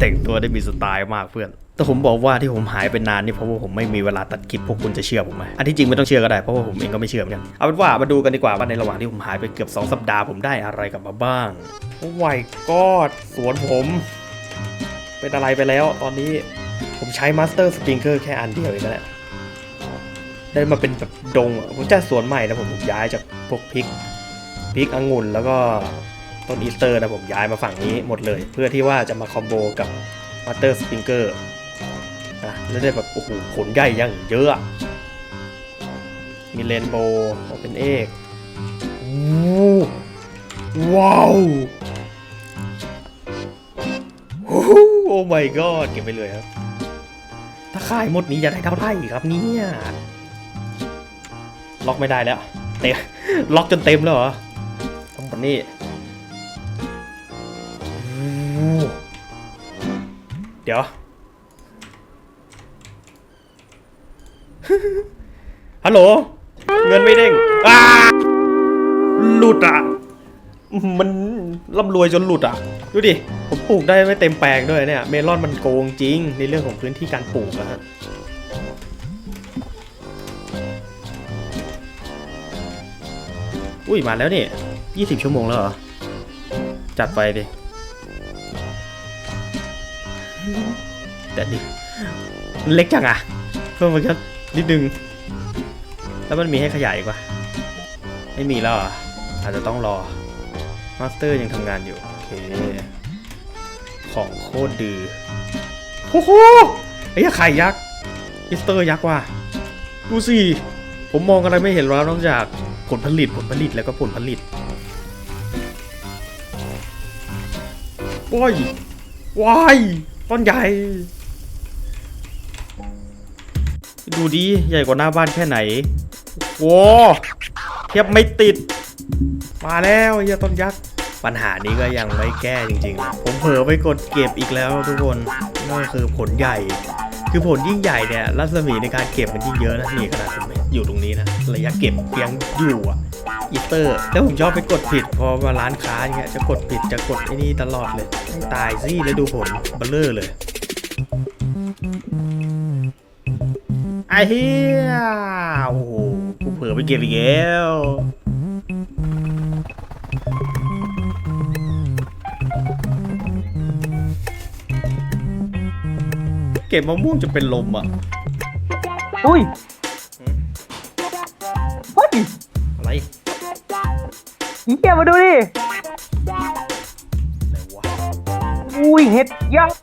แต่งตัวได้มีสไตล์มากเพื่อน แต่ผมบอกว่าที่ผมหายไปนานนี่เพราะว่าผมไม่มีเวลาตัดคลิปพวกคุณจะเชื่อผมไหมอันที่จริงไม่ต้องเชื่อก็ได้เพราะว่าผมเองก็ไม่เชื่อเหมือนกัน เอาเป็นว่ามาดูกันดีกว่าว่าในระหว่างที่ผมหายไปเกือบ 2 สัปดาห์ผมได้อะไรกลับมาบ้าง โอ้ยกอดสวนผม เป็นอะไรไปแล้วตอนนี้ผมใช้มาสเตอร์สปริงเกอร์แค่อันเดียวเองแหละ ได้มาเป็นแบบดงอะผมจะสวนใหม่นะผมผมย้ายจากพวกพริกพริกองุ่นแล้วก็ต้นอีสเตอร์นะผมย้ายมาฝั่งนี้หมดเลย เพื่อที่ว่าจะมาคอมโบกับมาเตอร์สปริงเกอร์นะแล้วได้แบบโอ้โหผลใหญ่ยังเยอะ มีเรนโบว์เป็นเอกว้าวโอ้โหโอ้ my god เก็บไปเลยครับ ถ้าขายหมดนี้จะได้เท่าไหร่ครับเนี่ย ล็อกไม่ได้แล้วเต็มล็อกจนเต็มแล้วเหรอทั้งหมดนี่โอ้เดี๋ยวฮัลโหล เงินไม่เด้งอ้าหลุดอะ มันร่ำรวยจนหลุดอะ ดูดิ ผมปลูกได้ไม่เต็มแปลงด้วยเนี่ย เมลอนมันโกงจริงในเรื่องของพื้นที่การปลูกนะฮะ อุ้ยมาแล้วนี่ยี่สิบชั่วโมงแล้วเหรอ จัดไปดิแต่ดิมันเล็กจังอะเพิ่มมาแค่นิดนึง แล้วมันมีให้ขยายอีกปะไม่มีแล้วเหรอาจจะต้องรอ มาสเตอร์ยังทำงานอยู่ โอเค ของโคตรดือโอ้โหไอ้ไข่ยักษ์อิสเตอร์ยักษ์ว่ะ ดูสิ ผมมองอะไรไม่เห็นแล้วนอกจาก ผลผลิตผลผลิตแล้วก็ผลผลิตว้ายว้ายต้นใหญ่ ดูดีใหญ่กว่าหน้าบ้านแค่ไหนโว้เทียบไม่ติด มาแล้วเหี้ยต้นยักษ์ปัญหานี้ก็ยังไม่แก้จริงๆ ผมเผลอไปกดเก็บอีกแล้วทุกคนนั่นคือผลใหญ่ คือผลยิ่งใหญ่เนี่ยรัศมีในการเก็บมันยิ่งเยอะนะนี่ขนาดผม อยู่ตรงนี้นะ ระยะเก็บยังอยู่อะอีเตอร์ แล้วผมชอบไปกดผิด พอมาร้านค้าอย่างเงี้ยจะกดผิดจะกดไอ้นี่ตลอดเลยตายสิแล้วดูผลเบลเลอร์เลยไอ้เหี้ยโอ้โหกูเผลอไปเก็บอีกแล้วเก็บมะม่วงจะเป็นลมอะ อุ้ย เฮียมาดูดิอะไรวะอุ้ยเห็ดยักษ์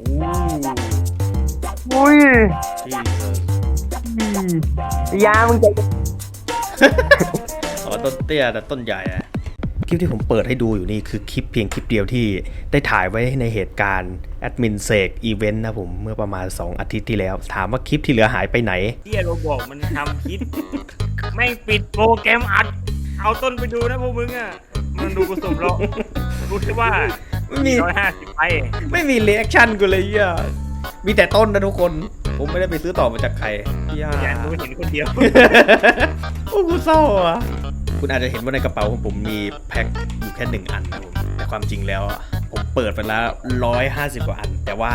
อู้อุ้ยที่อืมยามึงจะอ๋อต้นเตี้ยแต่ต้นใหญ่อะคลิปที่ผมเปิดให้ดูอยู่นี่คือคลิปเพียงคลิปเดียวที่ได้ถ่ายไว้ในเหตุการณ์แอดมินเสกอีเวนต์นะผมเมื่อประมาณ 2 อาทิตย์ที่แล้ว ถามว่าคลิปที่เหลือหายไปไหนที่โรบอกมันทำคลิป ไม่งปิดโปรแกรมอัด เอาต้นไปดูนะพวกมึงอะมันดูกูสุ่มหรอกรู้แค่ว่าไม่มีร้อยห้าสิบไปไม่มีรีแอคชั่นกูเลยอะมีแต่ต้นนะทุกคน ผมไม่ได้ไปซื้อต่อมาจากใครอย่าอย่างกูเห็นคนเดียวโอ้กูเศร้าอะคุณอาจจะเห็นว่าในกระเป๋าของผมมีแพ็คอยู่แค่หนึ่งอันนะผมแต่ความจริงแล้วอะผมเปิดไปแล้วร้อยห้าสิบกว่าอัน แต่ว่า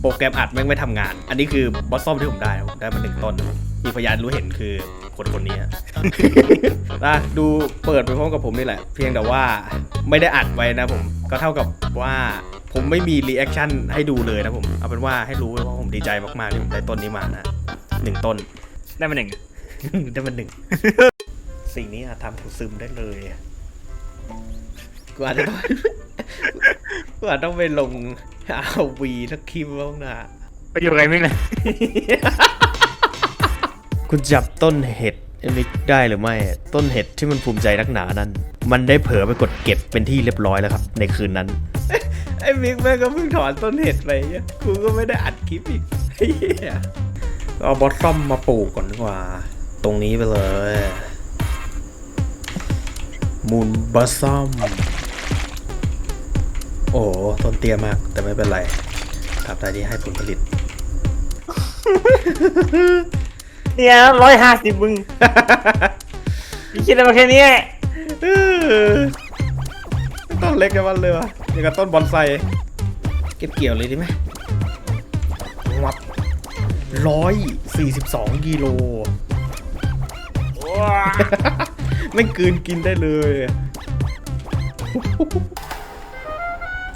โปรแกรมอัดแม่งไม่ทำงาน อันนี้คือบอสซอมที่ผมได้นะผมได้มาหนึ่งต้นนะผมมีพยานรู้เห็นคือ คนคนนี้อะ นะดูเปิดไปพร้อมกับผมนี่แหละ เพียงแต่ว่าไม่ได้อัดไว้นะผมก็เท่ากับว่าผมไม่มีรีแอคชั่นให้ดูเลยนะผมเอาเป็นว่าให้รู้ว่าผมดีใจมากๆที่ผมได้ต้นนี้มานะหนึ่งต้น ได้มาหนึ่งได้มันหนึ่ง สิ่งนี้อาจทำกูซึมได้เลยอะกูอาจจะต้อง กูอาจต้องไปลงอาวีทักคลิปบ้างนะ ไปอยู่ไงมิกเลย คุณจับต้นเห็ดอันนี้ได้หรือไม่ ต้นเห็ดที่มันภูมิใจนักหนานั้น มันได้เผลอไปกดเก็บเป็นที่เรียบร้อยแล้วครับ ในคืนนั้น ไอ้มิกแม่งก็เพิ่งถอนต้นเห็ดไปเหี้ยกูก็ไม่ได้อัดคลิปอีกไอ้เหี้ยเอาบอสซัมมาปลูกก่อนดีกว่า ตรงนี้ไปเลยมูนบอสซัมโอ้โหต้นเตี้ยมากแต่ไม่เป็นไรทำได้ที่ให้ผลผลิต เนี่ยร้อยห้าสิบมึงพี่คิดอะไรมาแค่นี้เออต้นเล็กกันมันเลยวะอย่างกับต้นบอนไซเก็บเกี่ยวเลยดีไหมวับร้อยสี่สิบสองกิโลว้าไม่งกลืนกินได้เลย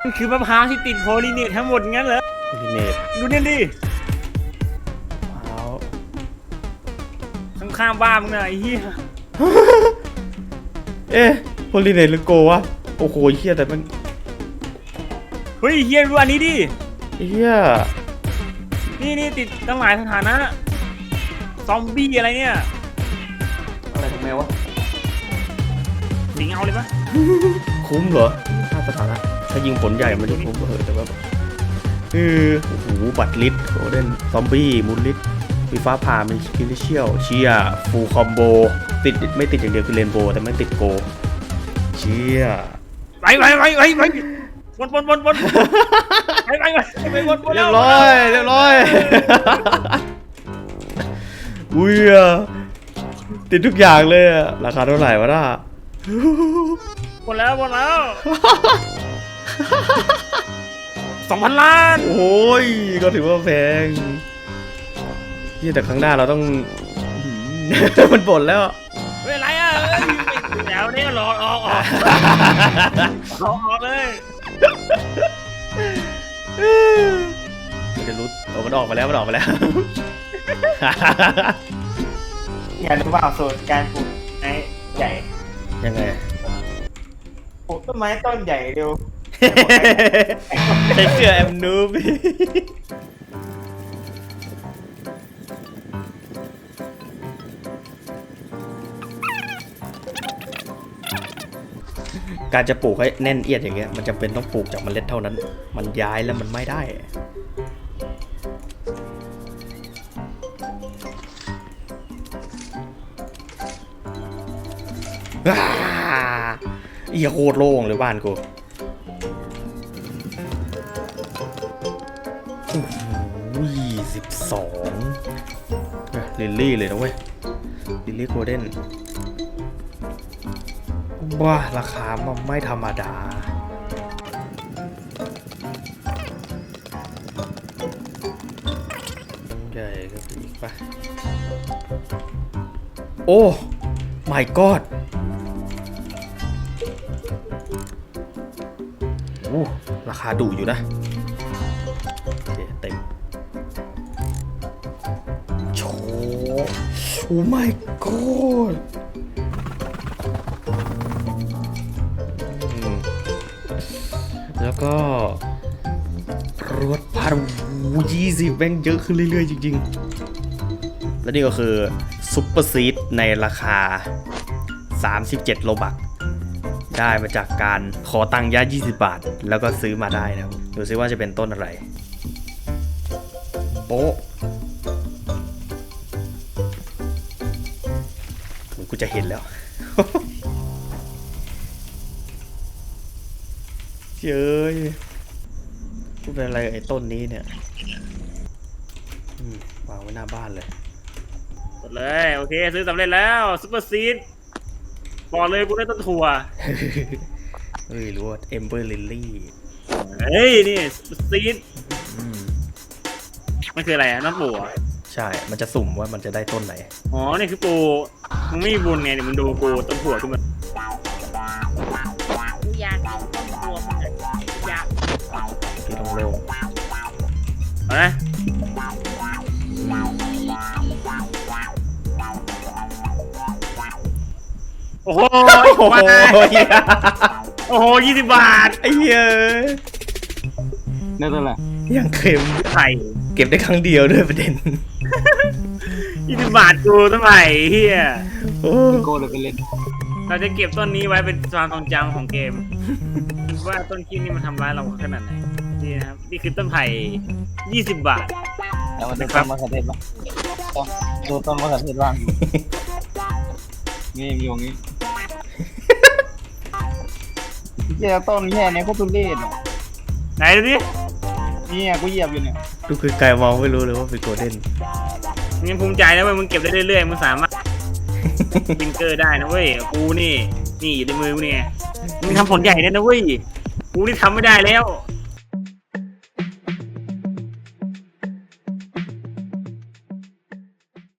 มันคือมะพร้าวที่ติดโพลีเนตทั้งหมดงั้นเหรอโพลิเนตดูเนี่ยดิ ข้างๆบ้านมึงน่ะไอ้เหี้ยเอ๊ะโพลิเนตหรือโกวะ โอ้โหเฮียแต่มันเฮ้ยเหี้ยดูอันนี้ดิ เฮียนี่นี่ติดตั้งหลายสถานะ ซอมบี้อะไรเนี่ย อะไรของแมววะสิงเอาเลยปะคุ้มเหรอค่าสถานะ ถ้ายิงผลใหญ่มันจะคุ้มก็เหอะแต่ว่าเออโอ้โหบัตรลิสโกลเด้นซอมบี้มูลลิส มีฟ้าผ่ามีคิลิเชียลเชียฟูลคอมโบติดไม่ติดอย่างเดียวคือเรนโบว์แต่ไม่ติดโกเชียไปไปไปไปไปวนวนวนวนไปไปไปไปวนวนเรียบร้อยเรียบร้อยอุ้ยอะติดทุกอย่างเลยอะราคาเท่าไหร่วะน่ะหมดแล้วหมดแล้วสองพันล้าน โอ้ย ก็ถือว่าแพง เหี้ยแต่ครั้งหน้าเราต้องอื้อหือมันบ่นแล้ว เฮ้ยอะไรอะเอ้ยแถวนี้หลอกออกออกออกออกเลยมันจะรู้โอ้มันออกมาแล้วมันออกมาแล้ว อย่ารู้เปล่าสูตรการปลูกไม้ใหญ่ยังไง ปลูกต้นไม้ต้นใหญ่เร็ว ใช้เสื้อแอมนูบ การจะปลูกให้แน่นเอียดอย่างเงี้ยมันจำเป็นต้องปลูกจากเมล็ดเท่านั้น มันย้ายแล้วมันไม่ได้อ้าเอียโคตรโล่งเลยบ้านกูโอ้โหสิบสองลิลลี่เลยนะเว้ยลิลลี่โกลเด้น ว้าราคามันไม่ธรรมดา ใหญ่ก็ไปอีกปะโอ้ my god โอ้ราคาดุอยู่นะโอเคเต็มโชว์โอ้ my god แล้วก็รวดพันยี่สิบแม่งเยอะขึ้นเรื่อยๆจริงๆ และนี่ก็คือซุปเปอร์ซีดในราคา 37 โลบักได้มาจากการขอตังค์ย่า20 บาท แล้วก็ซื้อมาได้นะครับดูซิว่าจะเป็นต้นอะไร โป๊ะกูจะเห็นแล้ว เจ้ยกูเป็นอะไรกับไอ้ต้นนี้เนี่ย อืมวางไว้หน้าบ้านเลยหมดเลย โอเค ซื้อสำเร็จแล้วซุปเปอร์ซีดบอกเลยกูได้ต้นถั่วเฮ้ยรู้ว่าเอมเบอร์ลิลลี่เฮ้ย นี่ซุปเปอร์ซีดมันคืออะไรอะน้ำปูเหรอะใช่ มันจะสุ่มว่ามันจะได้ต้นไหน อ๋อ นี่คือปูมึงไม่มีบุญไงเนี่ยมึงดูปูต้นถั่วขึ้นมา เอานะโอ้โหๆโอ้โหมาโอ้โหยี่สิบบาทไอ้เหี้ยนั่นอะไรยังเค็มไข่เก็บได้ครั้งเดียวด้วยประเด็นยี่สิบบาทกูเท่าไหร่เฮียโอ้โก้เลยไปเล่นเราจะเก็บต้นนี้ไว้เป็นความทรงจำของเกม ว่าต้นขี้นี่มันทำร้ายเราขนาดไหน นี่นะครับนี่คือต้นไผ่ยี่สิบบาท แล้วมันจะต้นมะเขือเทศปะต้นดูต้นมะเขือเทศว่างอยู่นี่มีอย่างนี้เจ้าต้นแค่เนี้ยก็ตุเล่นอะไหนดูดิเนี่ยกูเหยียบอยู่เนี่ยดูคือไกลมองไม่รู้เลยว่าเป็นโกลเด้นนมึงภูมิใจนะเว้ยมึงเก็บได้เรื่อยๆมึงสามารถ บิงเกอร์ได้นะเว้ยกูนี่ นี่อยู่ในมือกูเนี่ยมึงทำผลใหญ่ได้นะเว้ยกูนี่ทำไม่ได้แล้ว